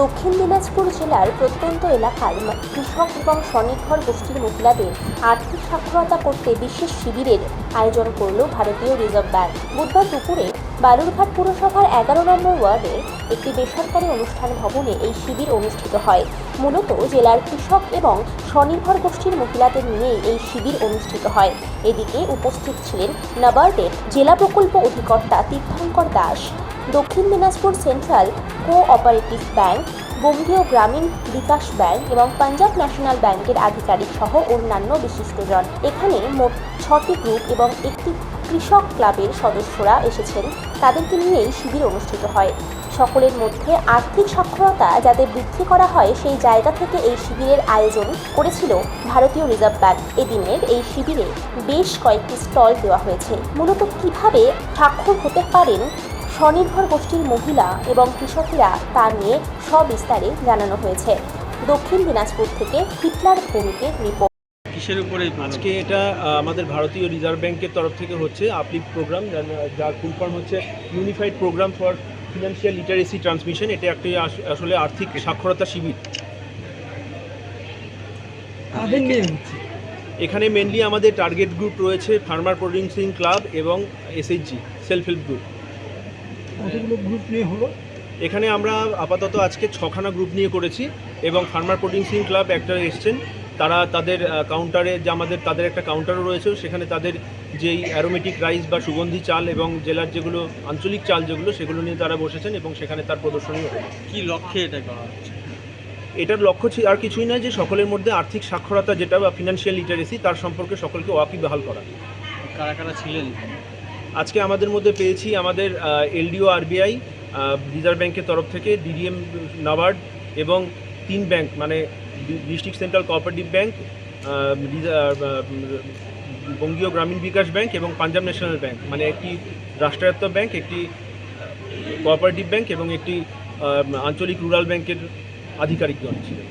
দক্ষিণ দিনাজপুর জেলার প্রত্যন্ত এলাকার কৃষক এবং স্বনির্ভর গোষ্ঠীর মহিলাদের আর্থিক সাক্ষরতা করতে বিশেষ শিবিরের আয়োজন করল ভারতীয় রিজার্ভ ব্যাংক। বুধবার দুপুরে বালুরঘাট পুরসভার এগারো নম্বর ওয়ার্ডে একটি বেসরকারি অনুষ্ঠান ভবনে এই শিবির অনুষ্ঠিত হয়। মূলত জেলার কৃষক এবং স্বনির্ভর গোষ্ঠীর মহিলাদের নিয়েই এই শিবির অনুষ্ঠিত হয়। এদিকে উপস্থিত ছিলেন নাবার্ডের জেলা প্রকল্প অধিকর্তা Tirthankar Das Dakshin Dinajpur central cooperative bank, Bangiya Gramin Vikash bank এবং পাঞ্জাব ন্যাশনাল ব্যাংকের আধিকারিক সহ অন্যান্য বিশিষ্টজন। এখানে মোট ছটি গ্রুপ এবং একটি কৃষক ক্লাবের সদস্যরা এসেছেন। তাদেরকে নিয়েই শিবির অনুষ্ঠিত হয়। সকলের মধ্যে আর্থিক সাক্ষরতা যাতে বৃদ্ধি করা হয়, সেই জায়গা থেকে এই শিবিরের আয়োজন করেছিল ভারতীয় রিজার্ভ ব্যাংক। এদিনের এই শিবিরে বেশ কয়েকটি স্টল দেওয়া হয়েছে। মূলত কীভাবে স্বাক্ষর হতে পারেন স্বনির্ভর গোষ্ঠীর মহিলা এবং কৃষকেরা তা নিয়ে সবিস্তারে জানানো হয়েছে। দক্ষিণ দিনাজপুর থেকে হিটলার ভৌমিকের রিপোর্ট। কিসের উপরে আজকে এটা আমাদের ভারতীয় রিজার্ভ ব্যাংকের তরফ থেকে হচ্ছে আপলিফ প্রোগ্রাম যার ফুল ফর্ম হচ্ছে unified programme for financial literacy transmission এটা একটি আসলে আর্থিক সাক্ষরতা শিবির। এখানে মেনলি আমাদের টার্গেট গ্রুপ রয়েছে ফার্মার প্রডিউসিং ক্লাব এবং এসএইচজি সেলফ হেল্প গ্রুপ কতগুলো গ্রুপ নিয়ে হলো? এখানে আমরা আপাতত আজকে ছখানা গ্রুপ নিয়ে করেছি এবং ফার্মার প্রডিউসিং ক্লাব একটা এসছেন। তারা তাদের কাউন্টারে যে আমাদের তাদের একটা কাউন্টারও রয়েছে। সেখানে তাদের যেই অ্যারোমেটিক রাইস বা সুগন্ধি চাল এবং জেলার যেগুলো আঞ্চলিক চাল যেগুলো সেগুলো নিয়ে তারা বসেছেন এবং সেখানে তার প্রদর্শনী হবে কি লক্ষ্যে এটা করা হচ্ছে? এটার লক্ষ্য ছি- আর কিছুই নয় যে সকলের মধ্যে আর্থিক সাক্ষরতা যেটা বা ফিনান্সিয়াল লিটারেসি তার সম্পর্কে সকলকে ওয়াকিবহাল করা। কারা কারা ছিলেন? আজকে আমাদের মধ্যে পেয়েছি আমাদের এলডিও, আরবিআই রিজার্ভ ব্যাংকের তরফ থেকে ডিডিএম নাবার্ড এবং তিন ব্যাংক মানে district central cooperative bank Bangiya Gramin Vikash bank এবং পাঞ্জাব ন্যাশনাল ব্যাংক মানে একটি রাষ্ট্রায়ত্ত ব্যাংক, একটি কোঅপারেটিভ ব্যাংক এবং একটি আঞ্চলিক রুরাল ব্যাংকের আধিকারিকগণ ছিলেন।